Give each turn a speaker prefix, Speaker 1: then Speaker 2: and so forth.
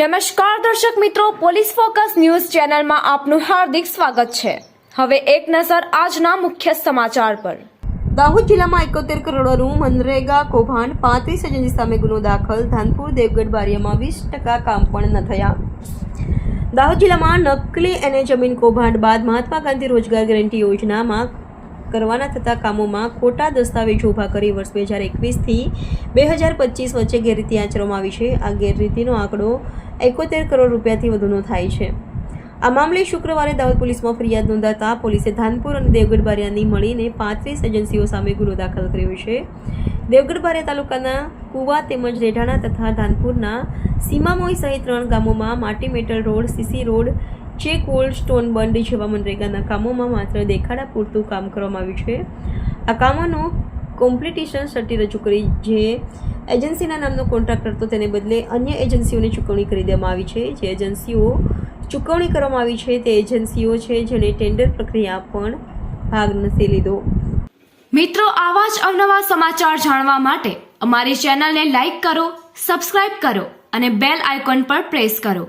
Speaker 1: નમસ્કાર દર્શક મિત્રો, પોલીસ ફોકસ ન્યૂઝ ચેનલમાં આપનું હાર્દિક સ્વાગત છે. હવે એક નજર આજના મુખ્ય સમાચાર પર.
Speaker 2: દાહોદ જિલ્લામાં એકોતેર કરોડનું મનરેગા કૌભાંડ, પાંત્રીસ એજન્સી સામે ગુનો દાખલ, ધાનપુર, દેવગઢ બારિયામાં વીસ ટકા કામ પણ ન થયા. દાહોદ જિલ્લામાં નકલી અને જમીન કૌભાંડ બાદ મહાત્મા ગાંધી રોજગાર ગેરંટી યોજનામાં કરવાના થતા કામોમાં ખોટા દસ્તાવેજો ઊભા કરી વર્ષ બે હજાર એકવીસથી બે હજાર પચીસ વચ્ચે ગેરરીતિ આચરવામાં આવી છે. આ ગેરરીતિનો આંકડો એકોતેર કરોડ રૂપિયાથી વધુનો થાય છે. આ મામલે શુક્રવારે દાહોદ પોલીસમાં ફરિયાદ નોંધાતા પોલીસે ધાનપુર અને દેવગઢ બારિયાની મળીને પાંત્રીસ એજન્સીઓ સામે ગુનો દાખલ કર્યો છે. દેવગઢ બારિયા તાલુકાના કુવા તેમજ રેઢાણા તથા ધાનપુરના સીમામોઈ સહિત ત્રણ ગામોમાં માટી metal road, CC road check cold stone bund જેવા મનરેગાના કામોમાં માત્ર દેખાડા પૂરતું કામ કરવામાં આવ્યું છે. આ કામોનું કોમ્પિટિશન સર્ટી રજૂ કરી જે એજન્સીના નામનો કોન્ટ્રાક્ટર હતો તેને બદલે અન્ય એજન્સીઓને ચૂકવણી કરી દેવામાં આવી છે. જે એજન્સીઓ ચૂકવણી કરવામાં આવી છે તે એજન્સીઓ છે જેને ટેન્ડર પ્રક્રિયા પણ ભાગ નથી લીધો.
Speaker 1: મિત્રો, આવા જ અવનવા સમાચાર જાણવા માટે અમારી ચેનલને લાઈક કરો, સબસ્ક્રાઇબ કરો અને બેલ આઇકોન પર પ્રેસ કરો.